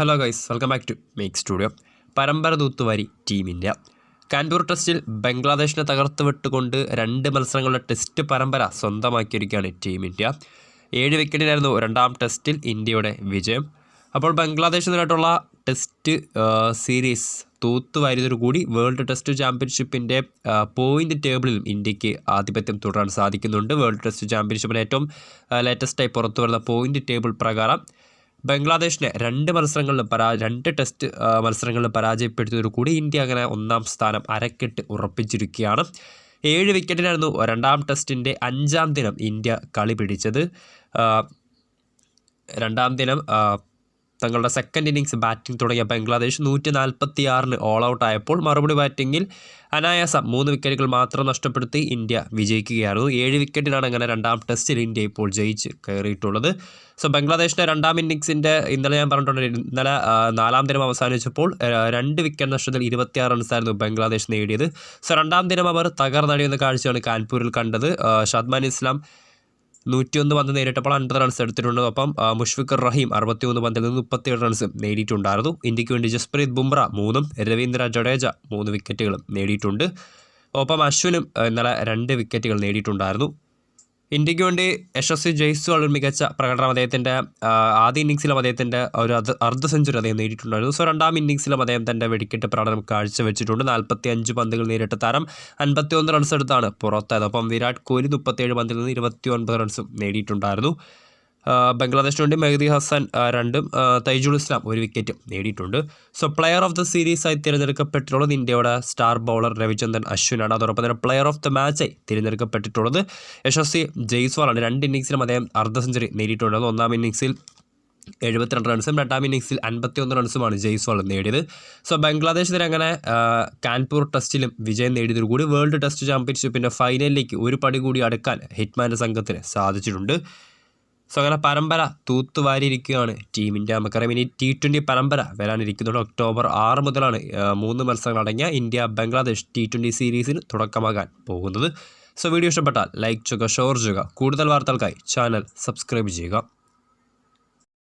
Hello guys welcome back to make studio പരമ്പര തൂത്തുവാരി team India Kanpur ടെസ്റ്റിൽ ബംഗ്ലാദേശിനെ തകർത്ത് വിട്ടുകൊണ്ട് രണ്ട് മത്സരങ്ങളുടെ ടെസ്റ്റ് പരമ്പര സ്വന്തമാക്കിയിരിക്കുകയാണ് ടീം ഇന്ത്യ ഏഴ് വിക്കറ്റിനായിരുന്നു രണ്ടാം ടെസ്റ്റിൽ ഇന്ത്യയുടെ വിജയം. അപ്പോൾ ബംഗ്ലാദേശിനായിട്ടുള്ള ടെസ്റ്റ് സീരീസ് സീരീസ് തൂത്തുവാരിയതോടുകൂടി വേൾഡ് ടെസ്റ്റ് ചാമ്പ്യൻഷിപ്പിന്റെ പോയിന്റ് ടേബിളിലും ഇന്ത്യയ്ക്ക് ആധിപത്യം തുടരാൻ സാധിക്കുന്നുണ്ട്. വേൾഡ് ടെസ്റ്റ് ചാമ്പ്യൻഷിപ്പിന്റെ ഏറ്റവും ലേറ്റസ്റ്റായി പുറത്തു വരുന്ന പോയിന്റ് ടേബിൾ പ്രകാരം. ബംഗ്ലാദേശിനെ രണ്ട് മത്സരങ്ങളിലും പരാ രണ്ട് ടെസ്റ്റ് മത്സരങ്ങളിലും പരാജയപ്പെടുത്തിയതോടു കൂടി ഇന്ത്യ അങ്ങനെ ഒന്നാം സ്ഥാനം അരക്കെട്ട് ഉറപ്പിച്ചിരിക്കുകയാണ്. ഏഴ് വിക്കറ്റിനായിരുന്നു രണ്ടാം ടെസ്റ്റിന്റെ അഞ്ചാം ദിനം ഇന്ത്യ കളി പിടിച്ചത്. രണ്ടാം ദിനം തങ്ങളുടെ സെക്കൻഡ് ഇന്നിങ്സ് ബാറ്റിംഗ് തുടങ്ങിയ ബംഗ്ലാദേശ് നൂറ്റി നാൽപ്പത്തി ആറിന് ഓൾ ഔട്ട് ആയപ്പോൾ മറുപടി ബാറ്റിങ്ങിൽ അനായാസം മൂന്ന് വിക്കറ്റുകൾ മാത്രം നഷ്ടപ്പെടുത്തി ഇന്ത്യ വിജയിക്കുകയായിരുന്നു. ഏഴ് വിക്കറ്റിനാണ് അങ്ങനെ രണ്ടാം ടെസ്റ്റിൽ ഇന്ത്യ ഇപ്പോൾ ജയിച്ച് കയറിയിട്ടുള്ളത്. സോ ബംഗ്ലാദേശിന്റെ രണ്ടാം ഇന്നിങ്സിന്റെ ഇന്നലെ ഞാൻ പറഞ്ഞിട്ടുണ്ട് ഇന്നലെ നാലാം ദിനം അവസാനിച്ചപ്പോൾ രണ്ട് വിക്കറ്റ് നഷ്ടത്തിൽ ഇരുപത്തിയാറ് റൺസായിരുന്നു ബംഗ്ലാദേശ് നേടിയത്. സോ രണ്ടാം ദിനം അവർ തകർന്നടിയുന്ന കാഴ്ചയാണ് കാൺപൂരിൽ കണ്ടത്. ഷദ്മാൻ ഇസ്ലാം നൂറ്റിയൊന്ന് പന്ത് നേരിട്ടപ്പോൾ അൻപത് റൺസ് എടുത്തിട്ടുണ്ട്. ഒപ്പം മുഷ്ഫിഖർ റഹീം അറുപത്തിയൊന്ന് പന്തിൽ നിന്ന് മുപ്പത്തിയേഴ് റൺസ് നേടിയിട്ടുണ്ടായിരുന്നു. ഇന്ത്യയ്ക്ക് വേണ്ടി ജസ്പ്രീത് ബുംറ മൂന്നും രവീന്ദ്ര ജഡേജ മൂന്ന് വിക്കറ്റുകളും നേടിയിട്ടുണ്ട്. ഒപ്പം അശ്വിനും ഇന്നലെ രണ്ട് വിക്കറ്റുകൾ നേടിയിട്ടുണ്ടായിരുന്നു. ഇന്ത്യയ്ക്ക് വേണ്ടി യശസ്വി ജയ്സ്വാൾ ഒരു മികച്ച പ്രകടനം അദ്ദേഹത്തിന്റെ ആദ്യ ഇന്നിങ്സിലും അദ്ദേഹത്തിന്റെ ഒരു അർദ്ധ സെഞ്ചുറി അദ്ദേഹം നേടിയിട്ടുണ്ടായിരുന്നു. സോ രണ്ടാം ഇന്നിങ്സിലും അദ്ദേഹം തന്റെ വെടിക്കെട്ട് പ്രകടനം കാഴ്ചവെച്ചിട്ടുണ്ട്. നാൽപ്പത്തി അഞ്ച് പന്തുകൾ നേരിട്ട താരം അൻപത്തി ഒന്ന് റൺസ് എടുത്താണ് പുറത്തായത്. ഒപ്പം വിരാട് കോഹ്ലി മുപ്പത്തേഴ് പന്തിൽ നിന്ന് ഇരുപത്തി ഒൻപത് റൺസും നേടിയിട്ടുണ്ടായിരുന്നു. ബംഗ്ലാദേശിന് വേണ്ടി മെഹദി ഹസൻ രണ്ടും തൈജുൾ ഇസ്ലാം ഒരു വിക്കറ്റും നേടിയിട്ടുണ്ട്. So player of the series ആയി തിരഞ്ഞെടുക്കപ്പെട്ടിട്ടുള്ളത് ഇന്ത്യയുടെ സ്റ്റാർ ബൗളർ രവിചന്ദ്രൻ അശ്വിനാണ്. അതോടൊപ്പം തന്നെ പ്ലെയർ ഓഫ് ദ മാച്ചായി തിരഞ്ഞെടുക്കപ്പെട്ടിട്ടുള്ളത് യശസ്വി ജയ്സ്വാളാണ്. രണ്ട് ഇന്നിങ്സിലും അദ്ദേഹം അർദ്ധ സെഞ്ചുറി നേടിയിട്ടുണ്ട് ഒന്നാം ഇന്നിങ്സിൽ എഴുപത്തിരണ്ട് റൺസും രണ്ടാം ഇന്നിങ്സിൽ അൻപത്തിയൊന്ന് റൺസുമാണ് ജയ്സ്വാൾ നേടിയത്. സോ ബംഗ്ലാദേശിന് അങ്ങനെ കാൺപൂർ ടെസ്റ്റിലും വിജയം നേടിയതോടുകൂടി വേൾഡ് ടെസ്റ്റ് ചാമ്പ്യൻഷിപ്പിന്റെ ഫൈനലിലേക്ക് ഒരു പടി കൂടി അടുക്കാൻ ഹിറ്റ്മാന്റെ സംഘത്തിന് സാധിച്ചിട്ടുണ്ട്. സോ പരമ്പര തൂത്തുവാരിയിരിക്കുകയാണ് ടീമിന്റെ നമുക്കറിയാം. ഇനി ടി ട്വന്റി പരമ്പര വരാനിരിക്കുന്നുണ്ട് ഒക്ടോബർ ആറ് മുതലാണ്. മൂന്ന് മത്സരങ്ങൾ അടങ്ങിയ ഇന്ത്യ ബംഗ്ലാദേശ് ടി ട്വന്റി സീരീസിന് തുടക്കമാകാൻ പോകുന്നത്. സോ വീഡിയോ ഇഷ്ടപ്പെട്ടാൽ ലൈക്ക് ചെയ്യുക ഷെയർ ചെയ്യുക. കൂടുതൽ വാർത്തകൾക്കായി ചാനൽ സബ്സ്ക്രൈബ് ചെയ്യുക.